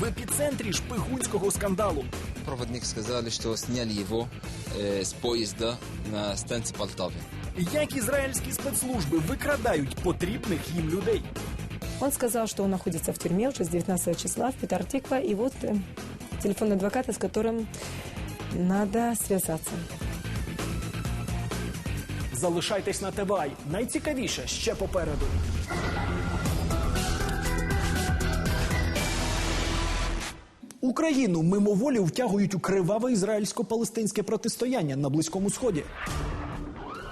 в епіцентрі шпигунського скандалу. Проводник сказали, что сняли его э, с поезда на станции Полтавы. Як ізраїльські спецслужби викрадають потрібних їм людей. Он сказал, что он находится в тюрьме уже с 19 числа в Петартиква, и вот э, телефон адвоката, с которым надо связаться. Залишайтесь на ТВАЙ. Найцікавіше ще попереду. Україну мимоволі втягують у криваве ізраїльсько-палестинське протистояння на Близькому Сході.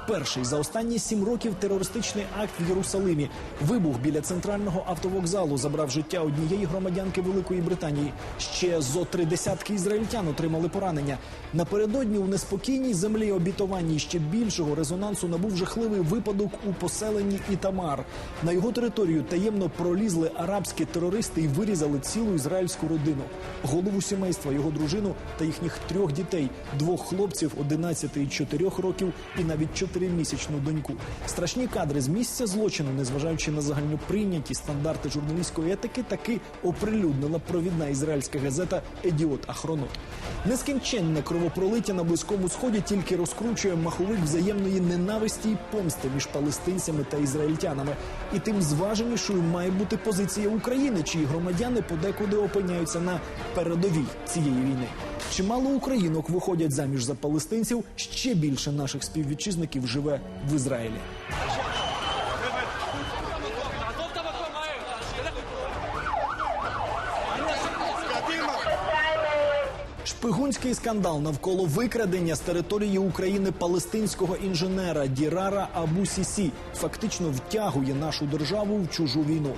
Перший за останні сім років терористичний акт в Єрусалимі. Вибух біля центрального автовокзалу забрав життя однієї громадянки Великої Британії. Ще зо три десятки ізраїльтян отримали поранення. Напередодні у неспокійній землі обітованій ще більшого резонансу набув жахливий випадок у поселенні Ітамар. На його територію таємно пролізли арабські терористи і вирізали цілу ізраїльську родину. Голову сімейства, його дружину та їхніх трьох дітей, двох хлопців 11 і 4 років, і навіть чотиримісячну доньку. Страшні кадри з місця злочину, незважаючи на загальноприйняті стандарти журналістської етики, таки оприлюднила провідна ізраїльська газета Едіот Ахронот. Нескінченне кровопролиття на близькому сході тільки розкручує маховик взаємної ненависті і помсти між палестинцями та ізраїльтянами. І тим зваженішою має бути позиція України, чиї громадяни подекуди опиняються на передовій цієї війни. Чимало українок виходять заміж за палестинців. Ще більше наших співвітчизників живе в Ізраїлі. Шпигунський скандал навколо викрадення з території України палестинського інженера Дірара Абу Сісі фактично втягує нашу державу в чужу війну.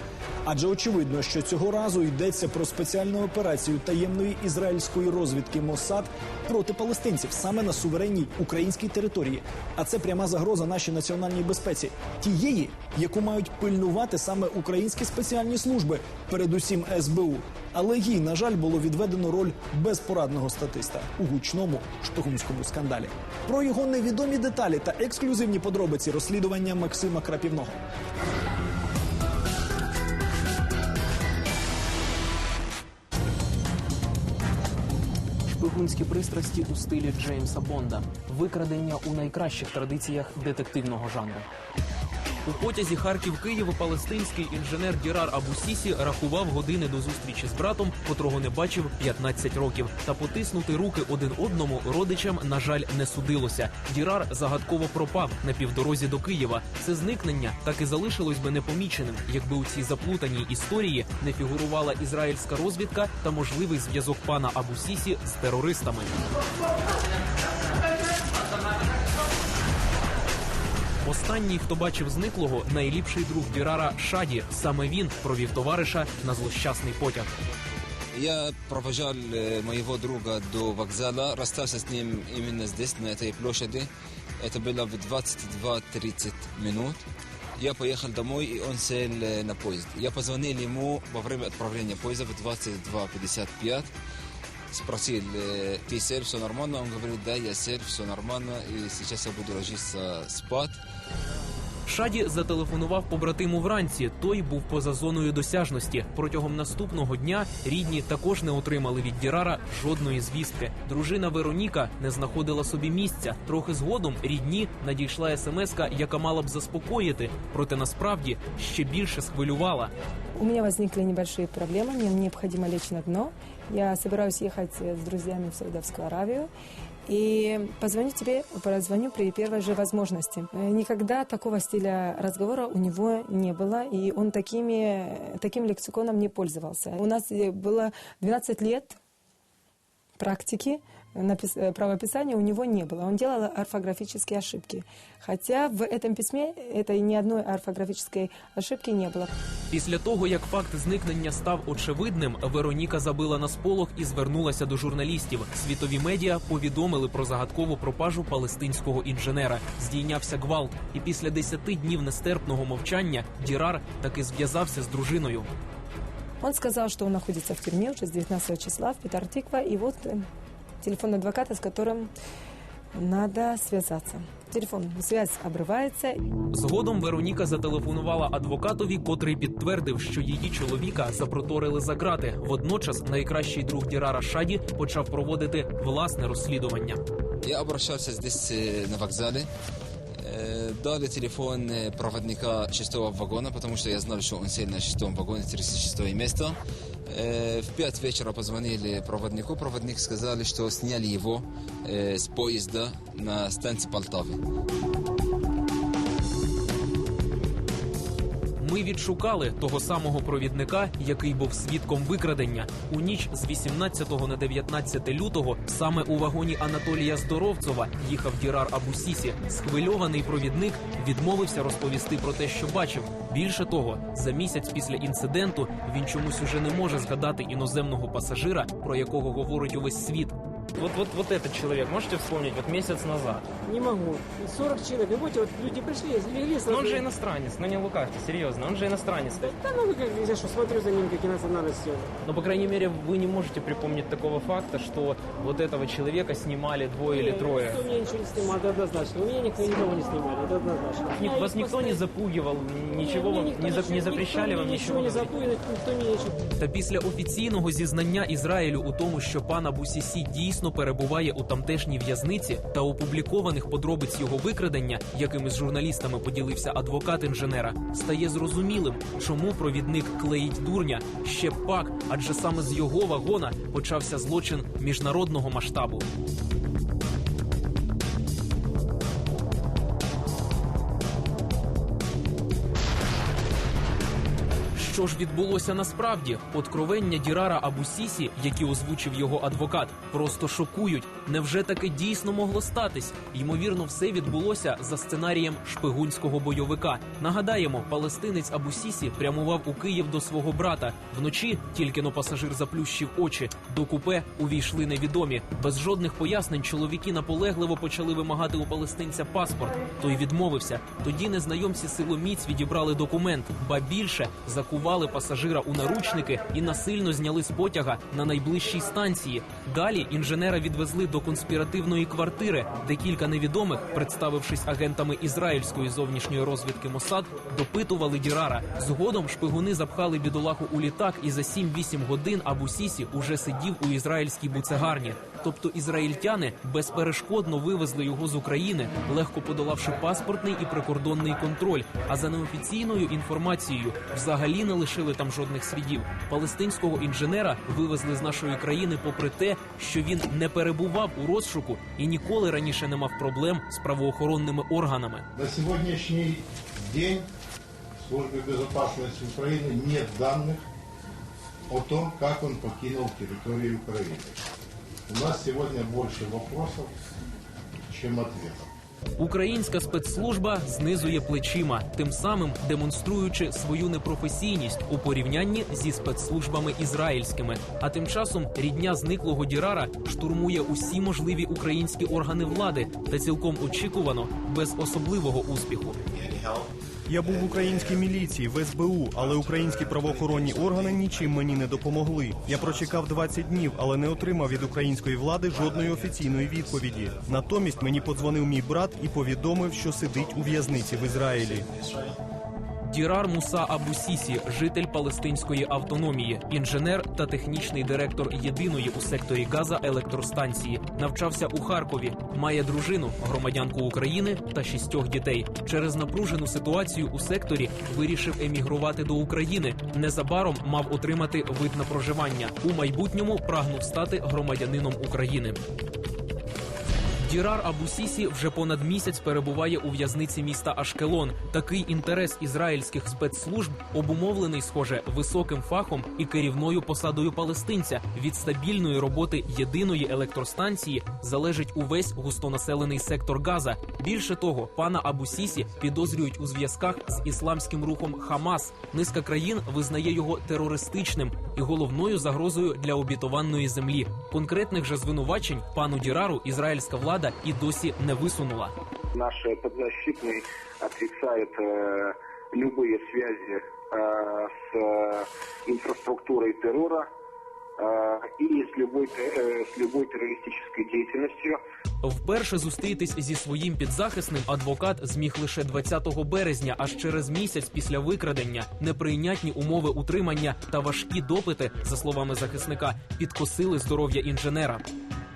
Адже очевидно, що цього разу йдеться про спеціальну операцію таємної ізраїльської розвідки Моссад проти палестинців саме на суверенній українській території. А це пряма загроза нашій національній безпеці, тієї, яку мають пильнувати саме українські спеціальні служби, передусім СБУ. Але їй, на жаль, було відведено роль безпорадного статиста у гучному шпигунському скандалі. Про його невідомі деталі та ексклюзивні подробиці розслідування Максима Крапівного. Шпигунські пристрасті у стилі Джеймса Бонда, викрадення у найкращих традиціях детективного жанру. У потязі Харків-Київ палестинський інженер Дірар Абусісі рахував години до зустрічі з братом, котрого не бачив 15 років. Та потиснути руки один одному родичам, на жаль, не судилося. Дірар загадково пропав на півдорозі до Києва. Це зникнення так і залишилось би непоміченим, якби у цій заплутаній історії не фігурувала ізраїльська розвідка та можливий зв'язок пана Абусісі з терористами. Останній, хто бачив зниклого, найліпший друг Дірара Шаді. Саме він провів товариша на злощасний потяг. Я провожал э, моего друга до вокзала, расстался с ним именно здесь, на этой площади. Это было в 22.30 минут. Я поехал домой, и он сел э, на поезд. Я позвонил ему во время отправления поезда в 22.55. Спросил, э, ты сел, все нормально? Он говорит, да, я сел, все нормально, и сейчас я буду ложиться спать. Шаді зателефонував побратиму вранці. Той був поза зоною досяжності. Протягом наступного дня рідні також не отримали від Дірара жодної звістки. Дружина Вероніка не знаходила собі місця. Трохи згодом рідні надійшла смска, яка мала б заспокоїти, проте насправді ще більше схвилювала. У меня возникли небольшие проблемы, мне необходимо лечь на дно. Я собираюсь ехать э, с друзьями в Саудовскую Аравию. И позвоню тебе, позвоню при первой же возможности. Э, Никогда такого стиля разговора у него не было, и он такими, таким лексиконом не пользовался. У нас э, было 12 лет практики напис- э, правописания у него не было. Он делал орфографические ошибки. Хотя в этом письме этой ни одной орфографической ошибки не было. Після того, як факт зникнення став очевидним, Вероніка забила на сполох і звернулася до журналістів. Світові медіа повідомили про загадкову пропажу палестинського інженера. Здійнявся гвалт, і після 10 днів нестерпного мовчання Дірар таки зв'язався з дружиною. Он сказал, что он находится в тюрьме уже с 19 числа в Петартиква, и вот э, телефон адвоката, с которым надо связаться. Телефон, связь обрывается, Згодом Вероніка зателефонувала адвокатові, котрий підтвердив, що її чоловіка запроторили за грати. Водночас найкращий друг Дірара Шаді почав проводити власне розслідування. Я обращался здесь э, на вокзале. Э, Дали телефон э, проводника шестого вагона, потому что я знал, что он сел на шестом вагоне, 36 место. Э, В пять вечера позвонили проводнику. Проводник сказали, что сняли его э, с поезда на станции Полтавы. Відшукали того самого провідника, який був свідком викрадення. У ніч з 18 на 19 лютого саме у вагоні Анатолія Здоровцова їхав Дірар Абусісі. Схвильований провідник відмовився розповісти про те, що бачив. Більше того, за місяць після інциденту він чомусь уже не може згадати іноземного пасажира, про якого говорить увесь світ. Вот, вот, вот этот человек, можете вспомнить, вот месяц назад. Не могу. 40 человек. И вот, вот люди пришли, легли Но сразу. он же иностранец, ну не лукавьте, серьезно, он же иностранец. Да, да ну вы как, я что, смотрю за ним, как и национальность его. Но, по крайней мере, вы не можете припомнить такого факта, что вот этого человека снимали двое или Не, трое. Никто меня ничего не снимал, это однозначно. У меня никто никого не снимали, это однозначно. Ник- Я вас их никто не постоянно- запугивал, ничего Мне вам никто не, за- ничего- не запрещали никто вам мне ничего не говорить? запугивает, никто мне ничего. Та після офіційного зізнання Ізраїлю у тому, що пан Абусісі дійсно перебуває у тамтешній в'язниці, та опублікованих подробиць його викрадення, якими з журналістами поділився адвокат інженера, стає зрозумілим, чому провідник клеїть дурня ще пак, адже саме з його вагона почався злочин міжнародного масштабу. Що ж відбулося насправді? Откровення Дірара Абусісі, які озвучив його адвокат, просто шокують. Невже таке дійсно могло статись? Ймовірно, все відбулося за сценарієм шпигунського бойовика. Нагадаємо, палестинець Абусісі прямував у Київ до свого брата. Вночі тільки но пасажир заплющив очі. До купе увійшли невідомі. Без жодних пояснень чоловіки наполегливо почали вимагати у палестинця паспорт. Той відмовився. Тоді незнайомці силоміць відібрали документ, ба більше закували пасажира у наручники і насильно зняли з потяга на найближчій станції. Далі інженера відвезли до конспіративної квартири, де кілька невідомих, представившись агентами ізраїльської зовнішньої розвідки Мосад, допитували Дірара. Згодом шпигуни запхали бідолаху у літак, і за 7-8 годин Абу Сісі уже сидів у ізраїльській буцегарні. Тобто ізраїльтяни безперешкодно вивезли його з України, легко подолавши паспортний і прикордонний контроль. А за неофіційною інформацією, взагалі не лишили там жодних слідів. Палестинського інженера вивезли з нашої країни, попри те, що він не перебував у розшуку і ніколи раніше не мав проблем з правоохоронними органами. На сегодняшний день в Службе безопасности Украины нет данных о том, как он покинул территорию Украины. У нас сегодня больше вопросов, чем ответов. Українська спецслужба знизує плечима, тим самим демонструючи свою непрофесійність у порівнянні зі спецслужбами ізраїльськими. А тим часом рідня зниклого Дірара штурмує усі можливі українські органи влади та цілком очікувано без особливого успіху. Я був в українській міліції в СБУ, але українські правоохоронні органи нічим мені не допомогли. Я прочекав 20 днів, але не отримав від української влади жодної офіційної відповіді. Натомість мені подзвонив мій брат і повідомив, що сидить у в'язниці в Ізраїлі. Дірар Муса Абусісі, житель палестинської автономії, інженер та технічний директор єдиної у секторі Газа електростанції, навчався у Харкові, має дружину, громадянку України та шістьох дітей. Через напружену ситуацію у секторі вирішив емігрувати до України. Незабаром мав отримати вид на проживання. У майбутньому прагнув стати громадянином України. Дірар Абусісі вже понад місяць перебуває у в'язниці міста Ашкелон. Такий інтерес ізраїльських спецслужб обумовлений, схоже, високим фахом і керівною посадою палестинця. Від стабільної роботи єдиної електростанції залежить увесь густонаселений сектор Газа. Більше того, пана Абусісі підозрюють у зв'язках з ісламським рухом Хамас. Низка країн визнає його терористичним і головною загрозою для обітованої землі. Конкретних же звинувачень пану Дірару ізраїльська влада і досі не висунула. Наш э, подзащитный отрицает э, любые связи э, с э, инфраструктурой террора э, з любою любой, э, с любой. Вперше зустрітись зі своїм підзахисним адвокат зміг лише 20 березня, аж через місяць після викрадення. Неприйнятні умови утримання та важкі допити, за словами захисника, підкосили здоров'я інженера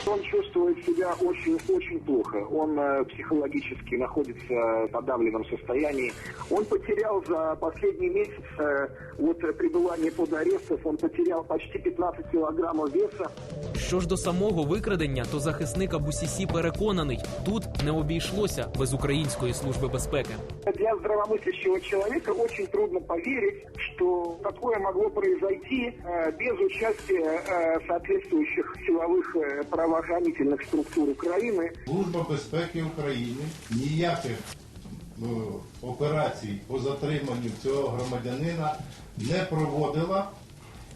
Он чувствует себя очень-очень плохо. Он э, психологически находится в подавленном состоянии. Он потерял за последний месяц э, вот э, пребывания под арестом, он потерял почти 15 килограммов веса. Що ж до самого викрадення, то захисник Абусісі переконаний, тут не обійшлося без української служби безпеки. Для здравомыслящего человека очень трудно поверить, что такое могло произойти э, без участия э, соответствующих силовых э, правоохранительных структур Украины. Служба безпеки України ніяких е, операцій по затриманню цього громадянина не проводила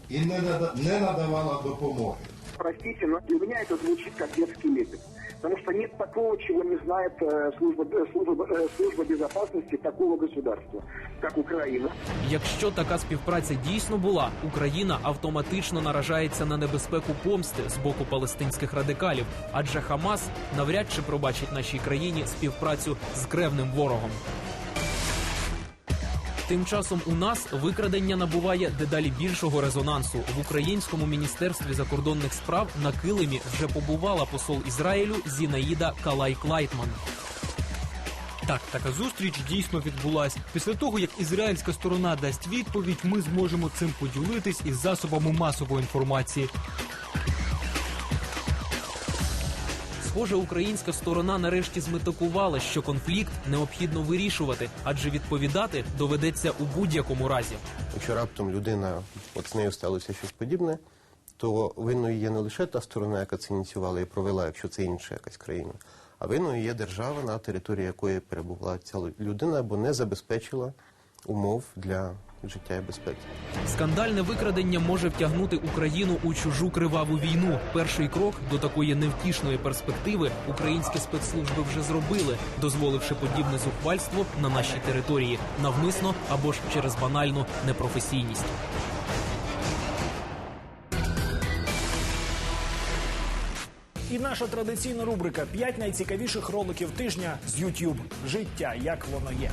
і не нада- не надавала допомоги. Простите, но для меня это звучит как детский лепет. Потому что нет такого, чего не знает э, служба, э, служба, э, служба безопасности такого государства, как Украина. Якщо така співпраця дійсно була, Україна автоматично наражається на небезпеку помсти з боку палестинських радикалів, адже Хамас навряд чи пробачить нашій країні співпрацю з кревним ворогом. Тим часом у нас викрадення набуває дедалі більшого резонансу. В українському міністерстві закордонних справ на килимі вже побувала посол Ізраїлю Зінаїда Калай-Клайтман. Так, така зустріч дійсно відбулась. Після того, як ізраїльська сторона дасть відповідь, ми зможемо цим поділитись із засобами масової інформації. Схоже, українська сторона нарешті зметикувала, що конфлікт необхідно вирішувати, адже відповідати доведеться у будь-якому разі. Якщо раптом людина, от з нею сталося щось подібне, то винною є не лише та сторона, яка це ініціювала і провела, якщо це інша якась країна, а винною є держава, на території якої перебувала ця людина або не забезпечила умов для життя і безпеки. Скандальне викрадення може втягнути Україну у чужу криваву війну. Перший крок до такої невтішної перспективи українські спецслужби вже зробили, дозволивши подібне зухвальство на нашій території навмисно або ж через банальну непрофесійність. І наша традиційна рубрика «5 найцікавіших роликів тижня з YouTube. Життя як воно є.